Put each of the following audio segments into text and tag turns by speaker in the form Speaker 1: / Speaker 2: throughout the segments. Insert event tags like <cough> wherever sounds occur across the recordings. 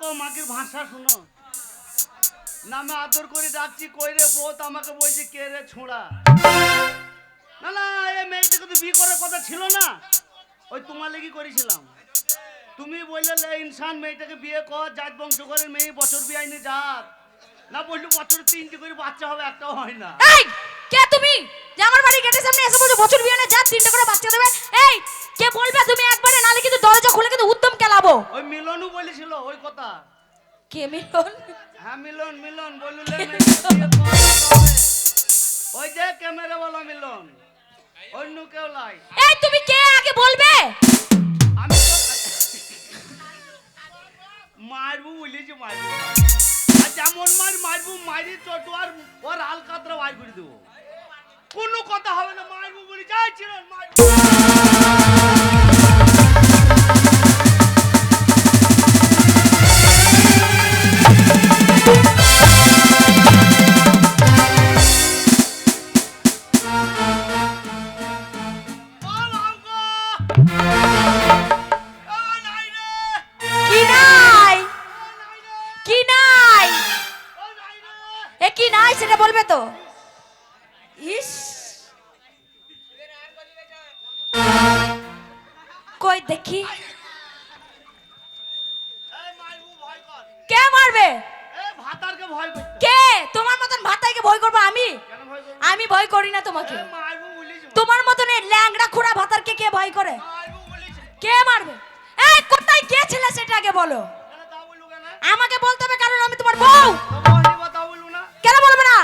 Speaker 1: কো মাগির ভাষা শুনো। নামে আদর করে ডাকছি কই রে বোত আমাকে বলছে, কে রে ছোঁড়া? না না, এই মেয়েটাকে তো বিয়ে করার কথা ছিল না। ওই তোমার লেগে করেছিলাম। তুমি বললে ইনসান, মেয়েটাকে বিয়ে কর, জাত বংশ করে মেয়ে বছর বিয়ে আইনি জাত না বলল, বছরে তিনটে করে বাচ্চা হবে, একটাও হয় না।
Speaker 2: কে তুমি? যে আমার বাড়ি গেটের সামনে এসে বলছো, বছর বিয়ে না যা তিনটা করে বাচ্চা দেবে? এই কে বলবে তুমি একবারে? নালে কিন্তু দরজা খুলে কিন্তু উদ্যম কেলাবো।
Speaker 1: ওই মিলনও বলেছিল ওই কথা।
Speaker 2: কে মিলন?
Speaker 1: হ্যাঁ মিলন মিলন বললে। ওই যে ক্যামেরা বলা মিলন। অন্য কেউ লাই
Speaker 2: এই তুমি কে আগে বলবে?
Speaker 1: আমি তো মারবো বলেছি মারবো। যেমন মার মারবো মারি চটু আর ওর আলকাতরা বার করে দেবো। কোনো কথা হবে না মারবো বলে যাই ছিলেন
Speaker 2: কে? তোমার মতন ভাতাইকে ভয় করব আমি? আমি ভয় করি না তোমাকে। তোমার মতন এই ল্যাংড়া খুঁড়া ভাতারকে কে ভয় করে? কে মারবে? এই কোথায় কে ছেলে সেটা আগে বলো? আমাকে বলতে হবে কারণ আমি তোমার বউ? কেন বলবে না?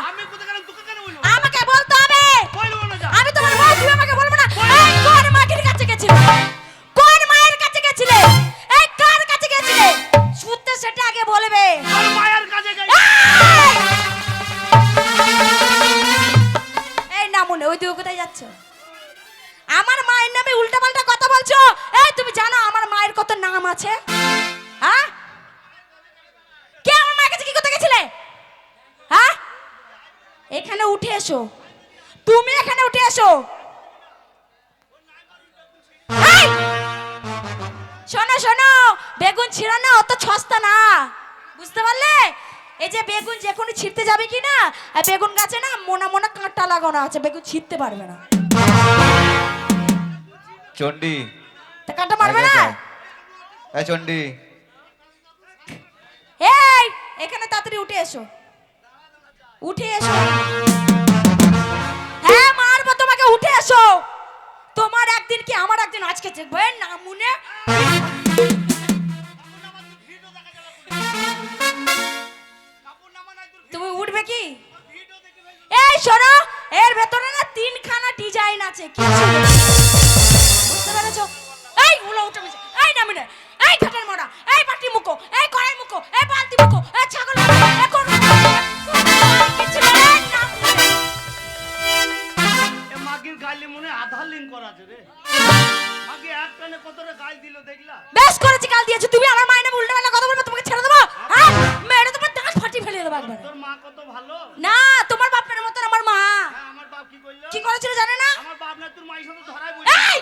Speaker 2: এখানে উঠে এসো। তুমি এখানে উঠে এসো। শোনো শোনো বেগুন ছিঁড়া না অত সস্তা না। বুঝতে পারলে? এই যে বেগুন যে কোনো ছিঁড়তে যাবে কি না আর বেগুন গাছে না মোনা মোনা কাঁটা লাগানো আছে বেগুন ছিঁড়তে পারবে না।
Speaker 3: চন্ডি।
Speaker 2: তা কাঁটা মারবে না?
Speaker 3: এই চন্ডি।
Speaker 2: এই এখানে তাড়াতাড়ি উঠে এসো। উঠে এসো। হ্যাঁ মারবো তোমাকে উঠে এসো। তোমার একদিন কি আমার একদিন আজকে দেখব? না, মুনে? তুমি উঠবে কি। এই, শোনো, এর ভেতরে না তিনখানা ডিজাইন আছে, কি বুঝতে এই, উলো, উঠে এই নামি না এই
Speaker 1: গালি হয় আধার লিঙ্ক করা আছে রে। মাগি এক টানে কতটা গাল দিল দেখলা?
Speaker 2: বেশ করেছি কাল দিয়েছি। তুমি আমার মায়ের নামে উল্টো কথা বলবে তোমাকে ছেড়ে দেবো? হ্যাঁ? মেরে তোমার দাঁত ফাটি ফেলে দেবো একবার।
Speaker 1: তোর মা কত ভালো?
Speaker 2: না তোমার বাপের মতন আমার মা।
Speaker 1: হ্যাঁ আমার বাপ কি করল
Speaker 2: কি করেছিল জানে না?
Speaker 1: আমার বাপ না তোর মায়ের সাথে ধরাই বলি
Speaker 2: এই!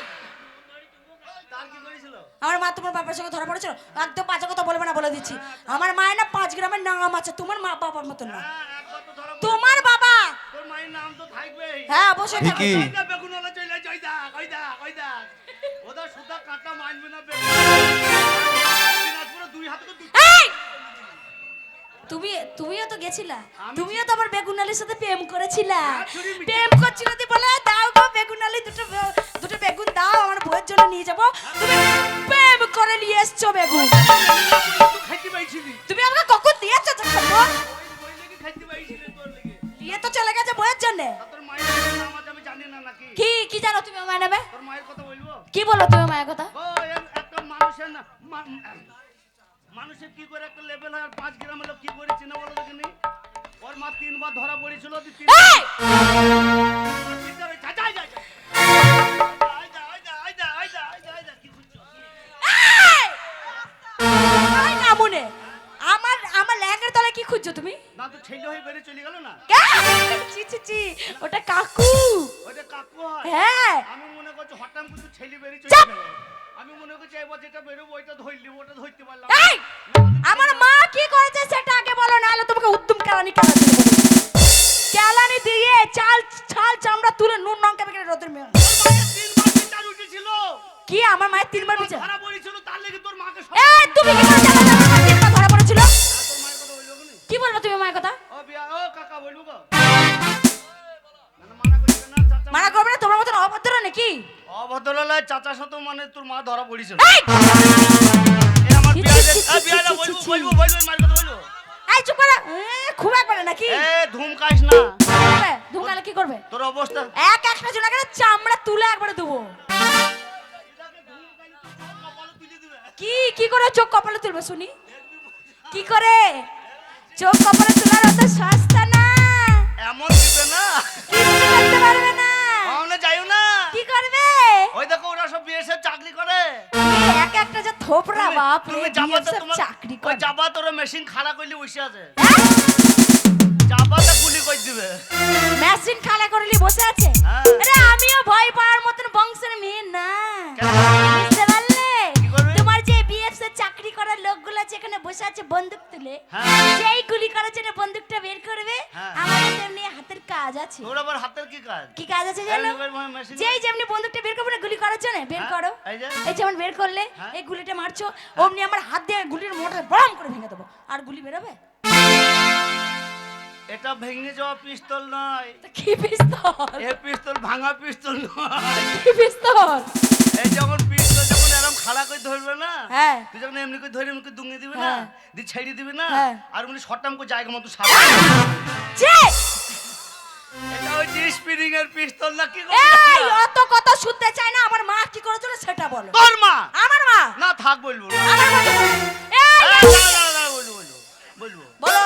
Speaker 1: তার কি করেছিল?
Speaker 2: আমার মা তোমার বাবার সঙ্গে ধরা পড়েছিল? একদম বাজে কথা বলবে না বলে দিচ্ছি। আমার মায়ের না পাঁচ গ্রামের নাম আছে তোমার মা বাবার মতন না।
Speaker 1: হ্যাঁ
Speaker 2: তোমার বাবা!
Speaker 1: তোর মায়ের নাম তো থাকবেই।
Speaker 2: হ্যাঁ অবশ্যই থাকবে।
Speaker 1: ওই দেখ ওই দেখ। <laughs> ওদের সুদা কাটা মানবে না দুই হাতে!
Speaker 2: তুমি তুমিও তো গেছিলা। তুমিও তো আমার বেগুনালির সাথে প্রেম করেছিলা।
Speaker 1: হ্যাঁ।
Speaker 2: প্রেম করছিল তুই বলে দাও গো বেগুনালি দুটো দুটো বেগুন দাও আমার বউয়ের জন্য নিয়ে যাব। তুমি প্রেম করে নিয়ে এসছো বেগুন। কি বলো
Speaker 1: দেখিনি ওর মা তিনবার ধরা পড়েছিল কি করছ?
Speaker 2: আমার আমার ল্যাঙ্গের তলায় কি খুঁজছো তুমি?
Speaker 1: না তো ছেলে হয়ে বেরিয়ে চলে গেল না?
Speaker 2: কে? ছি ওটা কাকু।
Speaker 1: কাকু হ্যাঁ। আমি মনে করছি হঠাৎ করে ছেলে বেরিয়ে চলে! গেল। আমি মনে করছি এবার যেটা বেরোবো ওইটা ধরলি ওটা ধরতে পারলাম!
Speaker 2: আমার মা কেলানি কেলানি দিতে বলেছে। কেলানি দিয়ে চাল ছাল চামড়া তুলে নুন লঙ্কা বেঁকে রোদের মেয়ে কি আমার মায়ের তিনবার বিচার?
Speaker 1: ধরা পড়েছিল তার লেগে তোর মাকে
Speaker 2: এই তুমি কি করে জানো আমার তিনবার ধরা পড়েছিল?
Speaker 1: হ্যাঁ, মায়ের কথা
Speaker 2: কি বলব তুমি মায়ের কথা?
Speaker 1: ও বিয়া কাকা বলব গো। মানা
Speaker 2: করবে না তোমার মতন অভদ্র নাকি?
Speaker 1: অভদ্রলায় চাচা সাথে মানে তোর মা ধরা পড়েছিল।
Speaker 2: এই!
Speaker 1: আমার বিয়া বলব বলব বলব
Speaker 2: এই চুপ করো। খুব একবারে নাকি?
Speaker 1: এ না।
Speaker 2: ধুমকালে কি করবে?
Speaker 1: তোর অবস্থা?
Speaker 2: এক একটা জোনাকে চামড়া তুলে একবারে দেবো কি কি করে চোখ কপালে তুলবে শুনি? কি করে? চোখ কপালে তোলার অত সস্তা না।
Speaker 1: এমন দিবে না।
Speaker 2: কিছু করতে পারবে না
Speaker 1: আমরা যাইও না
Speaker 2: কি করবে
Speaker 1: ওই দেখো ওরা সব বিএসএফ চাকরি করে।
Speaker 2: এক একটা যে থোপড়া বাপ
Speaker 1: তুমি যাবা তো তোমার
Speaker 2: চাকরি করে।
Speaker 1: যাবা তোর মেশিন খাড়া করলে বসে আছে।
Speaker 2: হ্যাঁ?
Speaker 1: যাবা তো গুলি কই দিবে।
Speaker 2: মেশিন খারাপ করলি বসে আছে?
Speaker 1: হ্যাঁ।
Speaker 2: আরে আমিও ভয় পাওয়ার মতন বংশের মেয়ে না। বসে আছে বন্দুক তুলে
Speaker 1: হ্যাঁ।
Speaker 2: যেই গুলি করার জন্য বন্দুকটা বের করবে
Speaker 1: হ্যাঁ।
Speaker 2: আমার তেমনি হাতের কাজ আছে।
Speaker 1: তোর আবার হাতের কি কাজ?
Speaker 2: কি কাজ আছে জানো? যেই যেমনি বন্দুকটা বের করবে না গুলি করার জন্য বের
Speaker 1: হ্যাঁ,
Speaker 2: করো।
Speaker 1: এই
Speaker 2: যেমন বের করলে। এই গুলিটা মারছো অমনি আমার হাত দিয়ে গুলির মোটর বড়ম করে ভেঙে দেবো। আর গুলি বেরোবে?
Speaker 1: এটা ভেঙে যাওয়া পিস্তল নয়।
Speaker 2: কি পিস্তল?
Speaker 1: এ পিস্তল ভাঙা পিস্তল নয়।
Speaker 2: কি পিস্তল?
Speaker 1: এই যখন এরকম খাড়া করে ধরবে না?
Speaker 2: হ্যাঁ।
Speaker 1: তুই যখন এমনি করে ধরে এমনি করে দুঙ্গে দিবি না?
Speaker 2: হ্যাঁ।
Speaker 1: দিয়ে ছেড়ে দিবি না?
Speaker 2: হ্যাঁ।
Speaker 1: আর উনি শটাম করে জায়গা মতো সাপ এটা ওই যে এর পিস্তল না কি
Speaker 2: এই অত কথা শুনতে চাই না আমার মা কি করেছিল সেটা বলো।
Speaker 1: তোর মা?
Speaker 2: আমার মা?
Speaker 1: না থাক বলব
Speaker 2: আমার মা এই,
Speaker 1: এই,
Speaker 2: এই,
Speaker 1: দাঁড়া, দাঁড়া, দাঁড়া, বলব বলব বলব।
Speaker 2: বলো।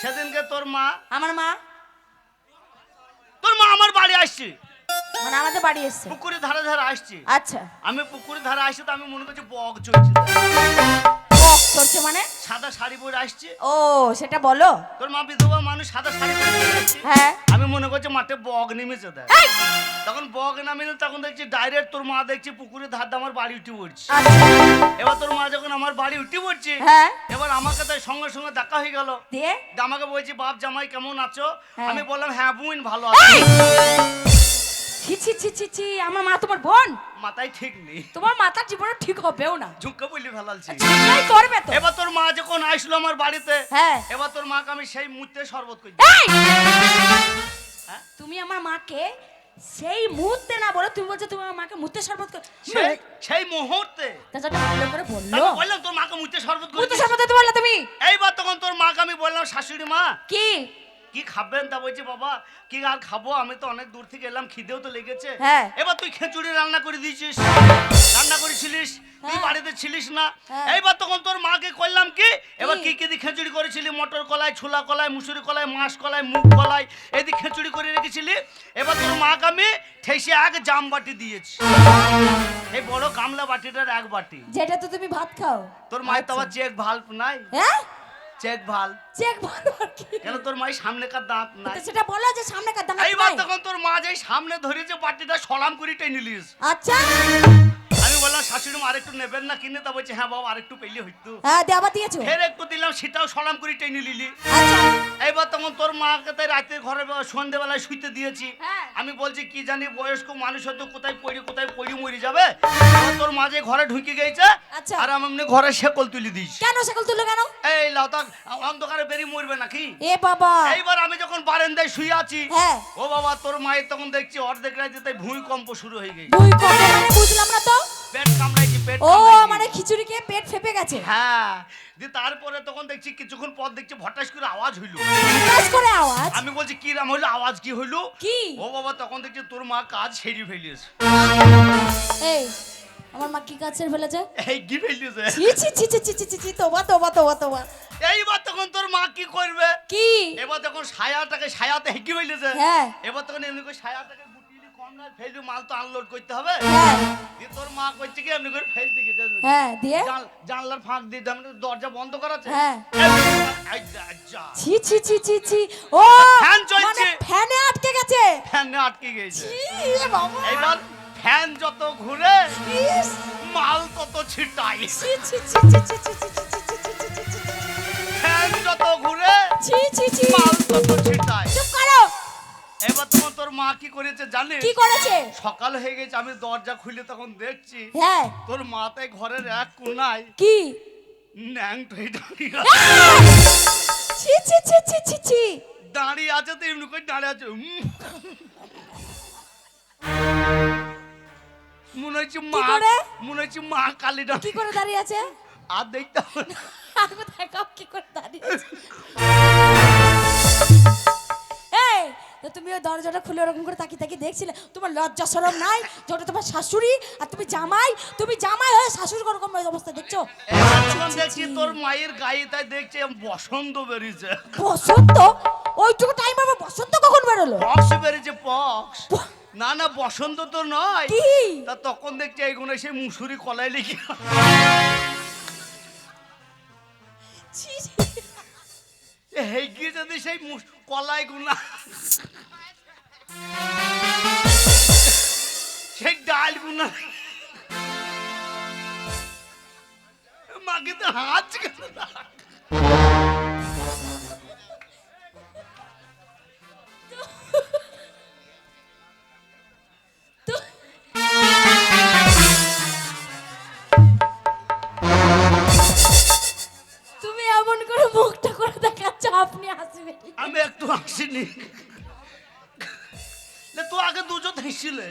Speaker 1: সেদিনকে তোর মা
Speaker 2: আমার মা?
Speaker 1: তোর মা আমার বাড়ি আসছে।
Speaker 2: মানে আমাদের বাড়ি এসছে।
Speaker 1: পুকুরের ধারে ধারে আসছে।
Speaker 2: আচ্ছা।
Speaker 1: আমি পুকুরের ধারে আসছে তো আমি মনে করছি বক চলছে
Speaker 2: বক করছে মানে?
Speaker 1: সাদা শাড়ি পরে আসছে।
Speaker 2: ও সেটা বলো।
Speaker 1: তোর মা বিধবা মানুষ সাদা শাড়ি পরে
Speaker 2: হ্যাঁ।
Speaker 1: আমি মনে করছি মাঠে বক নেমেছে দেখ। তখন বক নামিল তখন দেখছি ডাইরেক্ট তোর মা দেখছি পুকুরের ধার আমার বাড়ি উঠে পড়ছে।
Speaker 2: আচ্ছা।
Speaker 1: এবার তোর মা যখন আমার বাড়ি উঠে পড়ছে
Speaker 2: হ্যাঁ।
Speaker 1: এবার আমাকে তাই সঙ্গে সঙ্গে দেখা হয়ে গেল।
Speaker 2: দিয়ে?
Speaker 1: আমাকে বলছি বাপ জামাই কেমন আছো?
Speaker 2: হ্যাঁ।
Speaker 1: আমি বললাম হ্যাঁ বোন ভালো আছি!
Speaker 2: ছি ছি ছি ছি ছি আমার মা তোমার বোন।
Speaker 1: মাথায় ঠিক নেই।
Speaker 2: তোমার মাথার জীবনে ঠিক হবেও না।
Speaker 1: ঝুঁকে বলি ফেলালছি।
Speaker 2: চিন্তাই করবে তো।
Speaker 1: এবার তোর মা যখন আসলো আমার বাড়িতে
Speaker 2: হ্যাঁ।
Speaker 1: এবার তোর মাকে আমি সেই মুহূর্তে শরবত করি। হ্যাঁ?
Speaker 2: তুমি আমার মাকে সেই মুহূর্তে না বলে তুমি বলছো তুমি আমার মাকে মুহূর্তে শরবত করে
Speaker 1: সেই মুহূর্তে?
Speaker 2: তা ভালো করে বলল
Speaker 1: বললাম তোর মাকে মুহূর্তে শরবত করি
Speaker 2: মুহূর্তে শরবত দিতে বললে তুমি।
Speaker 1: এইবার তখন তোর মাকে আমি বললাম শাশুড়ি মা
Speaker 2: কি?
Speaker 1: কি খাবেন? তা বলছি বাবা কি আর খাব? আমি তো অনেক দূর থেকে এলাম খিদেও তো লেগেছে।
Speaker 2: হ্যাঁ।
Speaker 1: এবার তুই খিচুড়ি রান্না করে দিয়েছিস। রান্না করেছিলিস? তুই
Speaker 2: হ্যাঁ।
Speaker 1: বাড়িতে ছিলিস না?
Speaker 2: হ্যাঁ।
Speaker 1: এইবার তখন তোর মাকে করলাম কি? এবার
Speaker 2: কি?
Speaker 1: কি দিয়ে খিচুড়ি করেছিলি? মটর কলাই ছোলা কলাই মুসুরি কলাই মাছ কলাই মুগ কলাই এদিক খিচুড়ি করে রেখেছিলি। এবার তোর মাকে আমি ঠেসে এক জাম বাটি দিয়েছি। এই বড় গামলা বাটিটার এক বাটি।
Speaker 2: যেটা তো তুমি ভাত খাও।
Speaker 1: তোর মায়ের তো আবার চেক ভাল্ব নাই।
Speaker 2: হ্যাঁ?
Speaker 1: চেক ভালো।
Speaker 2: চেক ভালো
Speaker 1: কেন তোর মায়ের সামনেকার দাঁত নাই?
Speaker 2: সেটা বলো যে সামনে কার দাঁড়া
Speaker 1: এইবার তখন তোর মা যে সামনে ধরেছে বাটিটা সলাম করে টেনে নিলিস
Speaker 2: আচ্ছা।
Speaker 1: আমি শাশুড়ি মা আরেকটু নেবেন না কিনে তা বলছে হ্যাঁ বাবা আরেকটু পেলে হইতো।
Speaker 2: হ্যাঁ দিয়ে আবার দিয়েছ
Speaker 1: ফের একটু দিলাম সেটাও সলাম করে টেনে নিলি।
Speaker 2: আচ্ছা।
Speaker 1: এইবার তখন তোর মাকে তাই রাতে ঘরে সন্ধেবেলায় শুইতে দিয়েছি।
Speaker 2: হ্যাঁ।
Speaker 1: আমি বলছি কি জানি বয়স্ক মানুষ হয়তো কোথায় পড়ি কোথায় পড়ি মরি যাবে? তোর মা যে ঘরে ঢুকে গেছে
Speaker 2: আচ্ছা।
Speaker 1: আর আমি এমনি ঘরে শেকল তুলে দিয়েছি
Speaker 2: কেন সেকল তুলো কেন?
Speaker 1: এই লাউতা অন্ধকারে বেরিয়ে মরবে নাকি?
Speaker 2: এ বাবা।
Speaker 1: এইবার আমি যখন বারান্দায় শুয়ে আছি
Speaker 2: হ্যাঁ।
Speaker 1: ও বাবা তোর মায়ের তখন দেখছি অর্ধেক রাতে তাই ভূমিকম্প শুরু হয়ে গেছে।
Speaker 2: কবে মানে বুঝলাম না তো?
Speaker 1: পেট কামড়াইছি পেট
Speaker 2: ও মানে খিচুড়ি খেয়ে পেট ফেপে গেছে?
Speaker 1: হ্যাঁ। দিয়ে তারপরে তখন দেখছি কিছুক্ষণ পর দেখছি হঠাৎ করে আওয়াজ হইল।
Speaker 2: হঠাৎ করে আওয়াজ?
Speaker 1: আমি বলছি কি রাম হইল? আওয়াজ কি হইল?
Speaker 2: কি?
Speaker 1: ও বাবা তখন দেখছি তোর মা কাজ সেরে ফেলিয়েছে।
Speaker 2: এই আমার মা কি কাজ সেরে ফেলেছে?
Speaker 1: এই কি ফেলিয়েছে?
Speaker 2: ছি ছি ছি ছি ছি ছি ছি তোবা তোবা তোবা তোবা।
Speaker 1: এইবার তখন তোর মা কি করবে?
Speaker 2: কি?
Speaker 1: এবার তখন সায়াটাকে ছায়াতে হেঁকি ফেলেছে
Speaker 2: হ্যাঁ।
Speaker 1: এবার তখন এমনি করে ছায়াটাকে মাল ফ্যান যত ঘুরে মাল তত ছিটাই ফ্যান যত ঘুরে
Speaker 2: ছি ছি
Speaker 1: ছি মাল তত ছিটাই
Speaker 2: চুপ করো
Speaker 1: এবার তোমার তোর মা কি করেছে জানিস?
Speaker 2: কি করেছে?
Speaker 1: সকাল হয়ে গেছে আমি দরজা খুলে তখন দেখছি
Speaker 2: হ্যাঁ।
Speaker 1: তোর মাথায় ঘরের এক কোনায়
Speaker 2: কি?
Speaker 1: ন্যাং ঠই দাঁড়িয়ে
Speaker 2: ছি ছি ছি ছি ছি ছি।
Speaker 1: দাঁড়িয়ে আছে তো এমনি করে দাঁড়িয়ে আছে। মনে হচ্ছে মা? মনে হচ্ছে মা কালীটা
Speaker 2: কি করে দাঁড়িয়ে আছে?
Speaker 1: আর দেখতে হবে না।
Speaker 2: দেখাও কি করে দাঁড়িয়ে আছে? দরজাটা খুলে ওরকম করে তাকিয়ে তাকিয়ে দেখছিলে? তোমার লজ্জা সরম নাই? যেটা তোমার শাশুড়ি আর তুমি জামাই? তুমি জামাই হয়ে শাশুড়ি ওরকম অবস্থা দেখছ?
Speaker 1: দেখছি তোর মায়ের গায়ে তাই দেখছি বসন্ত বেরিয়েছে।
Speaker 2: বসন্ত? ওইটুকু টাইম আমার বসন্ত কখন বেরোলো?
Speaker 1: পক্স বেরিয়েছে পক্স না না বসন্ত তো নয়।
Speaker 2: কি?
Speaker 1: তা তখন দেখছি এইগুলো সেই মুসুরি কলাই লিখে
Speaker 2: ছি, ছি।
Speaker 1: এই গিয়ে যদি সেই কলাই গুনা সেই ডাল গুনা। মাকে তো হাত হাসিলে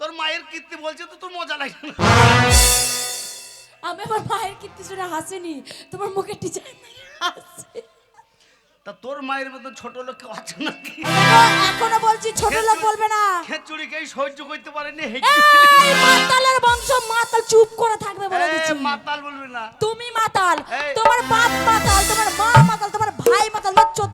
Speaker 1: তোর মায়ের কীর্তি বলছে তো তোর মজা লাগে
Speaker 2: আমি আমার মায়ের কীর্তি শুনে হাসিনি তোমার মুখে টিচার
Speaker 1: তা তোর মায়ের মতো ছোট আছে নাকি?
Speaker 2: হ্যাঁ, এখনও বলছি ছোট লোক বলবে না।
Speaker 1: খেচুড়ি কে সহ্য করতে পারেনি
Speaker 2: মাতালের বংশ মাতাল চুপ করে থাকবে বলে দিচ্ছি।
Speaker 1: মাতাল বলবি না।
Speaker 2: তুমি মাতাল
Speaker 1: তোমার বাপ মাতাল
Speaker 2: তোমার মা মাতাল তোমার ভাই মাতাল